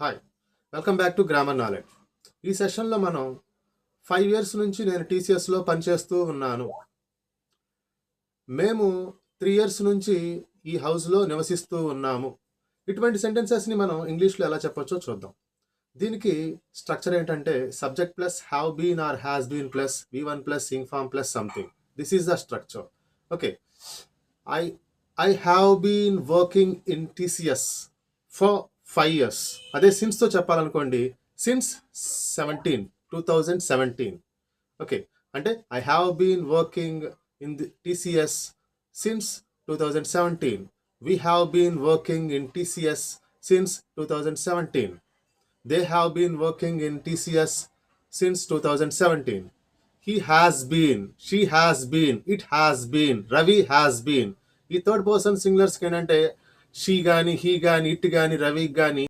Hi welcome back to grammar knowledge ఈ సెషన్లో మనం ఫైవ్ ఇయర్స్ నుంచి నేను టీసీఎస్లో పనిచేస్తూ ఉన్నాను. మేము త్రీ ఇయర్స్ నుంచి ఈ హౌస్లో నివసిస్తూ ఉన్నాము. ఇటువంటి సెంటెన్సెస్ని మనం ఇంగ్లీష్లో ఎలా చెప్పొచ్చో చూద్దాం. దీనికి స్ట్రక్చర్ ఏంటంటే subject plus have been or has been plus V one plus ing form plus something this is the structure okay I I have been working in TCS for five years అదే సిన్స్తో చెప్పాలనుకోండి since seventeen two thousand seventeen okay అంటే I have been working in the TCS since two thousand seventeen we have been working in TCS since two thousand seventeen they have been working in TCS since two thousand seventeen he has been she has been it has been Ravi has been ఈ third person సింగులర్స్కి ఏంటంటే she కానీ he కానీ it కానీ రవి కానీ